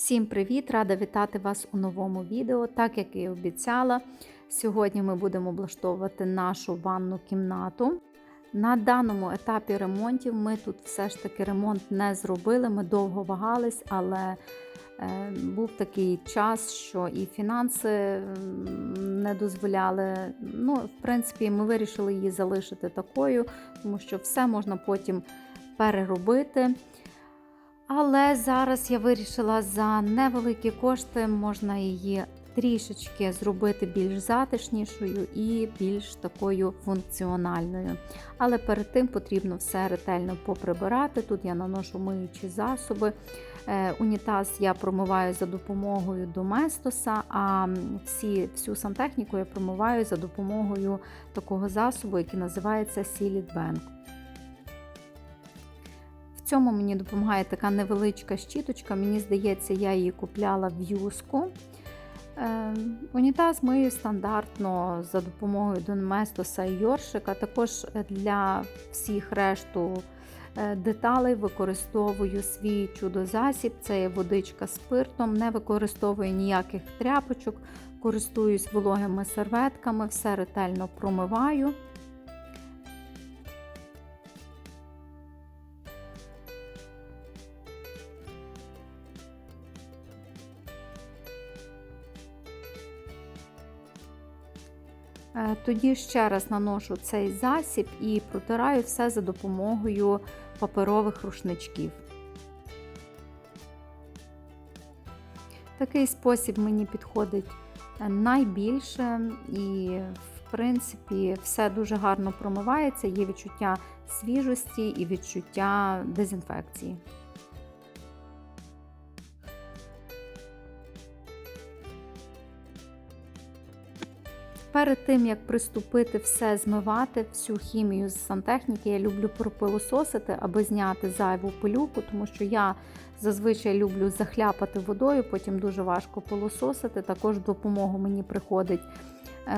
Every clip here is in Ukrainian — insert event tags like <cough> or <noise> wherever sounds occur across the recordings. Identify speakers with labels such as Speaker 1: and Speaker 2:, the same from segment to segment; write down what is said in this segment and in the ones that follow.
Speaker 1: Всім привіт! Рада вітати вас у новому відео. Так як і обіцяла, сьогодні ми будемо облаштовувати нашу ванну кімнату. На даному етапі ремонтів ми тут все ж таки ремонт не зробили. Ми довго вагались, але е, був такий час, що і фінанси не дозволяли. Ну, в принципі, ми вирішили її залишити такою, тому що все можна потім переробити. Але зараз я вирішила за невеликі кошти можна її трішечки зробити більш затишнішою і більш такою функціональною. Але перед тим потрібно все ретельно поприбирати. Тут я наношу миючі засоби. Е, Унітаз я промиваю за допомогою доместоса, а всі, всю сантехніку я промиваю за допомогою такого засобу, який називається Sealed Bank. Цьому мені допомагає така невеличка щіточка. Мені здається, я її купляла в юску. Е, унітаз мию стандартно за допомогою Донместоса і Йоршика. Також для всіх решту е, деталей використовую свій чудо-засіб. Це є водичка спиртом, не використовую ніяких тряпочок, користуюсь вологими серветками, все ретельно промиваю. Тоді ще раз наношу цей засіб і протираю все за допомогою паперових рушничків. Такий спосіб мені підходить найбільше і, в принципі, все дуже гарно промивається, є відчуття свіжості і відчуття дезінфекції. Перед тим, як приступити все змивати, всю хімію з сантехніки, я люблю пропилососити, аби зняти зайву пилюку, тому що я зазвичай люблю захляпати водою, потім дуже важко пилососити. Також в допомогу мені приходить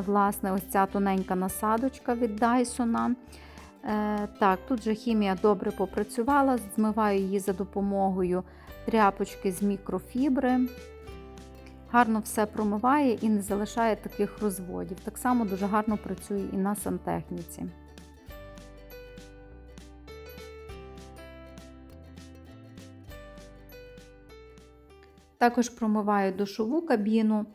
Speaker 1: власне, ось ця тоненька насадочка від Dyson. Так, тут же хімія добре попрацювала, змиваю її за допомогою тряпочки з мікрофібри гарно все промиває і не залишає таких розводів. Так само дуже гарно працює і на сантехніці. Також промиваю душову кабіну.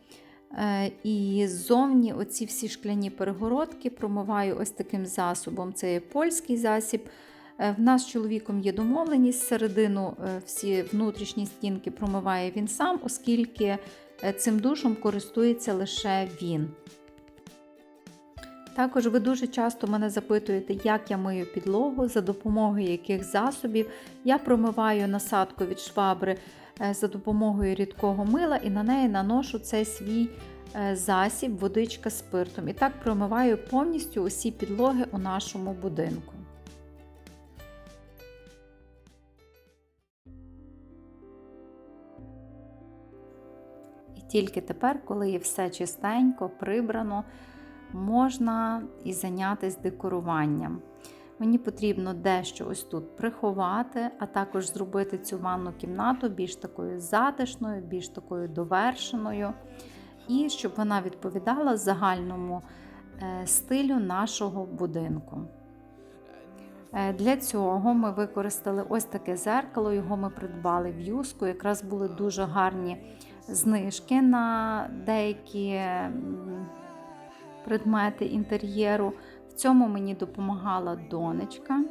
Speaker 1: І ззовні оці всі шкляні перегородки промиваю ось таким засобом. Це є польський засіб. В нас з чоловіком є домовленість, середину всі внутрішні стінки промиває він сам, оскільки цим душом користується лише він. Також ви дуже часто мене запитуєте, як я мию підлогу, за допомогою яких засобів. Я промиваю насадку від швабри за допомогою рідкого мила і на неї наношу цей свій засіб, водичка спиртом. І так промиваю повністю усі підлоги у нашому будинку. Тільки тепер, коли є все чистенько, прибрано, можна і зайнятися декоруванням. Мені потрібно дещо ось тут приховати, а також зробити цю ванну кімнату більш такою затишною, більш такою довершеною, і щоб вона відповідала загальному стилю нашого будинку. Для цього ми використали ось таке зеркало, його ми придбали в юску, якраз були дуже гарні знижки на деякі предмети інтер'єру. В цьому мені допомагала донечка.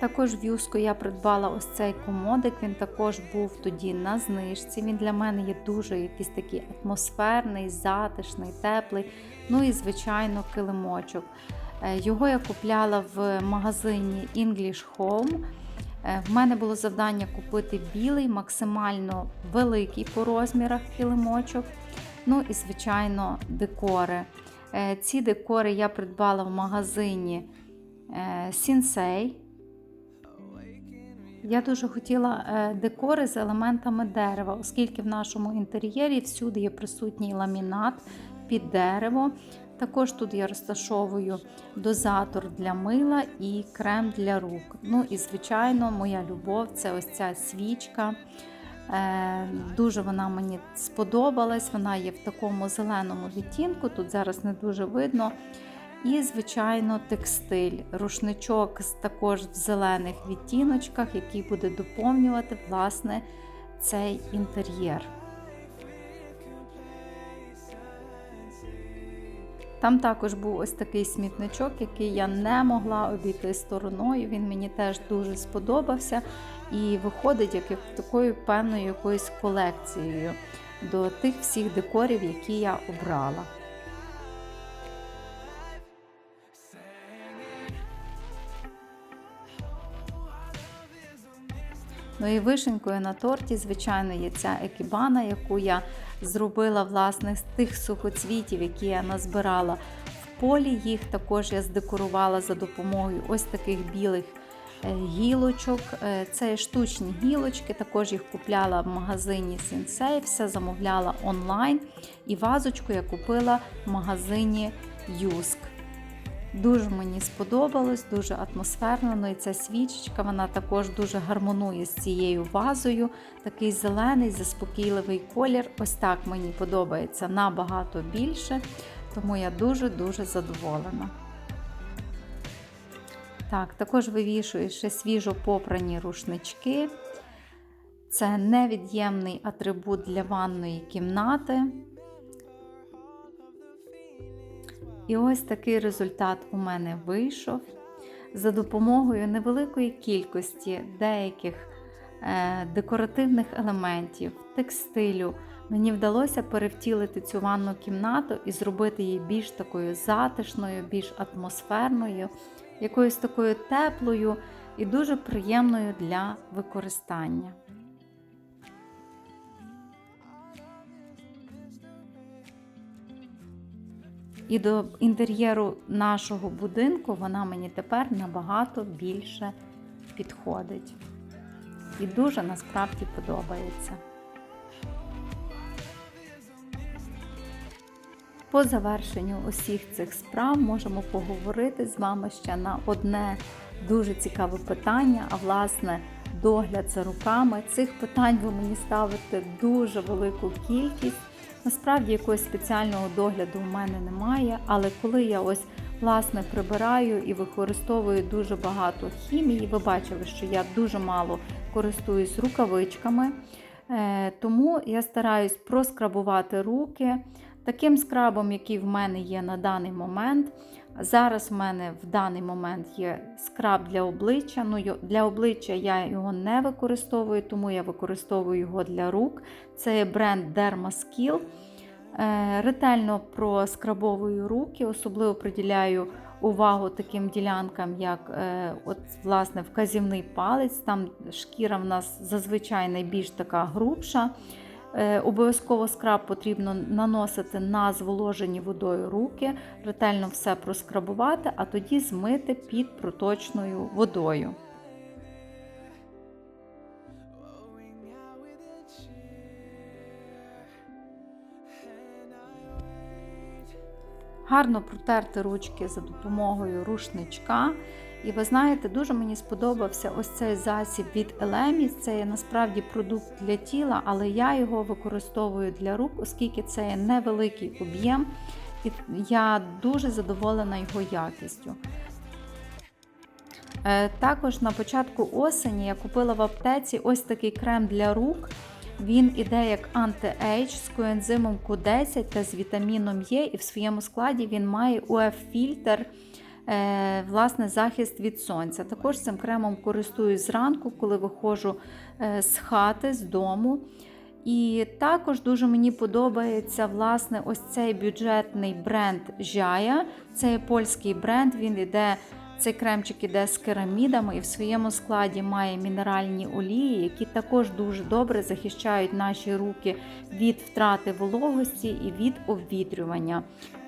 Speaker 1: Також в юску я придбала ось цей комодик, він також був тоді на знижці. Він для мене є дуже якийсь такий атмосферний, затишний, теплий. Ну і, звичайно, килимочок. Його я купляла в магазині English Home. В мене було завдання купити білий, максимально великий по розмірах килимочок. Ну і, звичайно, декори. Ці декори я придбала в магазині Sensei. Я дуже хотіла декори з елементами дерева, оскільки в нашому інтер'єрі всюди є присутній ламінат під дерево. Також тут я розташовую дозатор для мила і крем для рук. Ну і, звичайно, моя любов це ось ця свічка. Е, Дуже вона мені сподобалась. Вона є в такому зеленому відтінку, тут зараз не дуже видно. І, звичайно, текстиль, рушничок також в зелених відтіночках, який буде доповнювати власне цей інтер'єр. Там також був ось такий смітничок, який я не могла обійти стороною. Він мені теж дуже сподобався і виходить як такою певною якоюсь колекцією до тих всіх декорів, які я обрала. Ну і вишенькою на торті, звичайно, є ця екібана, яку я зробила власне з тих сухоцвітів, які я назбирала в полі. Їх також я здекорувала за допомогою ось таких білих е, гілочок. Е, це штучні гілочки, також їх купляла в магазині Sensei, все замовляла онлайн. І вазочку я купила в магазині Юск. Дуже мені сподобалось, дуже атмосферно. Ну і ця свічечка, вона також дуже гармонує з цією вазою. Такий зелений, заспокійливий колір. Ось так мені подобається набагато більше, тому я дуже-дуже задоволена. Так, також вивішую ще свіжо попрані рушнички. Це невід'ємний атрибут для ванної кімнати. І ось такий результат у мене вийшов. За допомогою невеликої кількості деяких е, декоративних елементів, текстилю, мені вдалося перевтілити цю ванну кімнату і зробити її більш такою затишною, більш атмосферною, якоюсь такою теплою і дуже приємною для використання. І до інтер'єру нашого будинку вона мені тепер набагато більше підходить. І дуже насправді подобається. По завершенню усіх цих справ можемо поговорити з вами ще на одне дуже цікаве питання, а власне, догляд за руками. Цих питань ви мені ставите дуже велику кількість. Насправді якогось спеціального догляду у мене немає, але коли я ось власне прибираю і використовую дуже багато хімії, ви бачили, що я дуже мало користуюсь рукавичками, е, тому я стараюсь проскрабувати руки таким скрабом, який в мене є на даний момент. Зараз в мене в даний момент є скраб для обличчя. Ну, Для обличчя я його не використовую, тому я використовую його для рук. Це бренд Dermaskill. Е, ретельно проскрабовую руки, особливо приділяю увагу таким ділянкам, як е, от, власне, вказівний палець. Там шкіра в нас зазвичай найбільш така грубша. Е, обов'язково скраб потрібно наносити на зволожені водою руки, ретельно все проскрабувати, а тоді змити під проточною водою. Гарно протерти ручки за допомогою рушничка. І ви знаєте, дуже мені сподобався ось цей засіб від Елеміс. Це є насправді продукт для тіла, але я його використовую для рук, оскільки це є невеликий об'єм, і я дуже задоволена його якістю. Е, також на початку осені я купила в аптеці ось такий крем для рук. Він іде як анти-ейдж з коензимом Q10 та з вітаміном Е, і в своєму складі він має УФ-фільтр. Е, власне, захист від сонця. Також цим кремом користуюсь зранку, коли виходжу е, з хати, з дому. І також дуже мені подобається власне, ось цей бюджетний бренд Жая. Це польський бренд, він іде. Цей кремчик іде з керамідами і в своєму складі має мінеральні олії, які також дуже добре захищають наші руки від втрати вологості і від обвітрювання.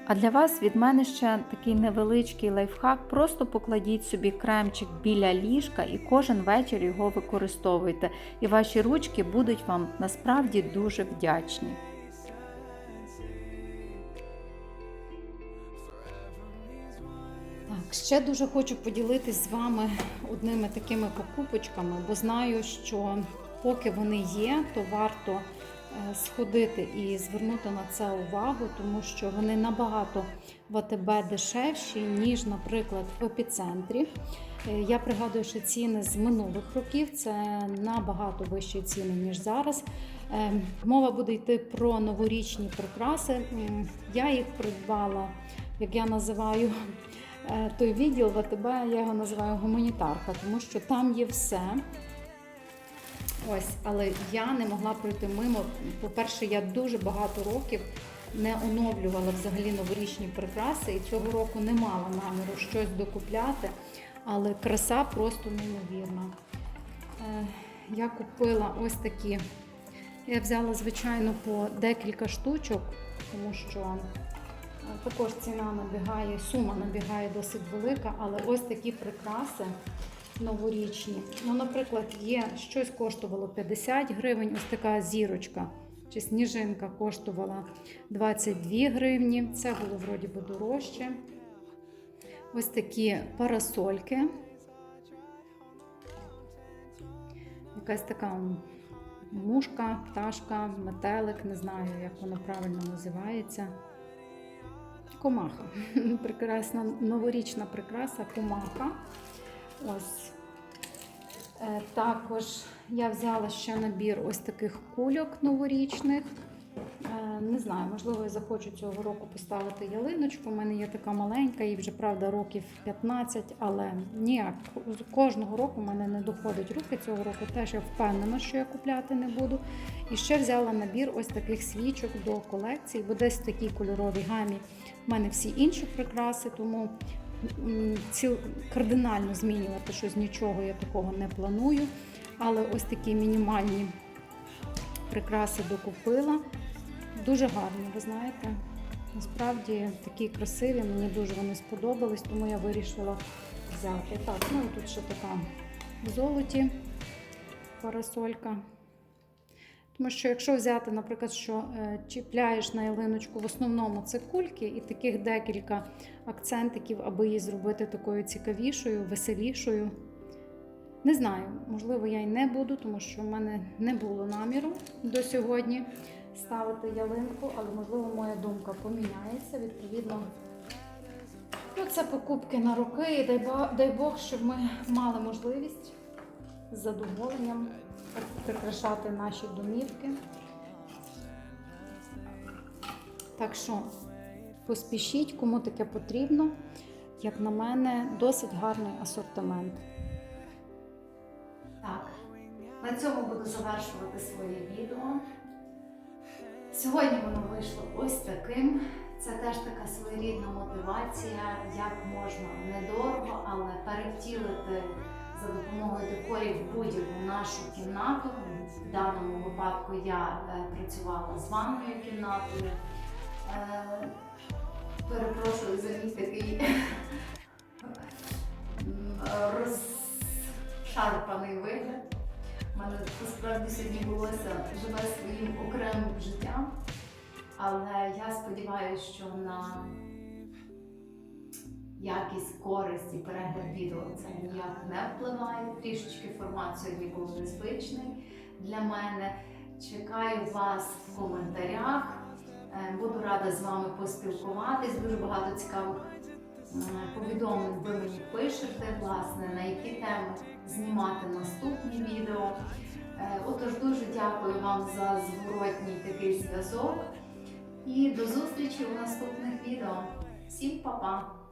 Speaker 1: А для вас від мене ще такий невеличкий лайфхак. Просто покладіть собі кремчик біля ліжка і кожен вечір його використовуйте. І ваші ручки будуть вам насправді дуже вдячні. Ще дуже хочу поділитись з вами одними такими покупочками, бо знаю, що поки вони є, то варто е, сходити і звернути на це увагу, тому що вони набагато в АТБ дешевші, ніж, наприклад, в епіцентрі. Е, Я пригадую, що ціни з минулих років це набагато вищі ціни, ніж зараз. Е, Мова буде йти про новорічні прикраси. Я їх придбала, як я називаю той відділ в АТБ, я його називаю гуманітарка, тому що там є все. Ось, але я не могла пройти мимо. По-перше, я дуже багато років не оновлювала взагалі новорічні прикраси, і цього року не мала наміру щось докупляти, але краса просто неймовірна. Е, Я купила ось такі. Я взяла, звичайно, по декілька штучок, тому що е, також ціна набігає, сума набігає досить велика, але ось такі прикраси новорічні. Ну, наприклад, є щось коштувало 50 гривень, ось така зірочка чи сніжинка коштувала 22 гривні. Це було вроді би дорожче. Ось такі парасольки. Якась така мушка, пташка, метелик, не знаю, як воно правильно називається. Комаха. <laughs> Прекрасна новорічна прикраса, комаха. Ось. Е, Також я взяла ще набір ось таких кульок новорічних. Е, Не знаю, можливо, я захочу цього року поставити ялиночку. У мене є така маленька, їй вже правда років 15, але ніяк кожного року в мене не доходить руки. Цього року теж я впевнена, що я купляти не буду. І ще взяла набір ось таких свічок до колекції, бо десь в такій кольоровій гамі в мене всі інші прикраси, тому ціл кардинально змінювати щось нічого я такого не планую. Але ось такі мінімальні прикраси докупила. Дуже гарні, ви знаєте. Насправді такі красиві, мені дуже вони сподобались, тому я вирішила взяти. Так, ну тут ще така в золоті парасолька. Тому що якщо взяти, наприклад, що е, чіпляєш на ялиночку, в основному це кульки, і таких декілька акцентиків, аби її зробити такою цікавішою, веселішою. Не знаю, можливо, я й не буду, тому що в мене не було наміру до сьогодні ставити ялинку, але можливо моя думка поміняється. Відповідно, ну, це покупки на роки, і дай Бог, дай Бог, щоб ми мали можливість з задоволенням прикрашати наші домівки. Так що поспішіть, кому таке потрібно. Як на мене, досить гарний асортимент. Так, на цьому буду завершувати своє відео. Сьогодні воно вийшло ось таким. Це теж така своєрідна мотивація, як можна недорого, але перевтілити за допомогою декорів будь-яку нашу кімнату. В даному випадку я е, працювала з ванною кімнатою. Е, перепрошую за мій такий розшарпаний вигляд. У мене насправді сьогодні волосся живе своїм окремим життям, але я сподіваюся, що на якість, користь і перегляд відео це ніяк не впливає. Трішечки формат сьогодні був незвичний для мене. Чекаю вас в коментарях. Е, Буду рада з вами поспілкуватись. Дуже багато цікавих повідомлень ви мені пишете, власне, на які теми знімати наступні відео. Е, Отож, дуже дякую вам за зворотній такий зв'язок. І до зустрічі у наступних відео. Всім па-па!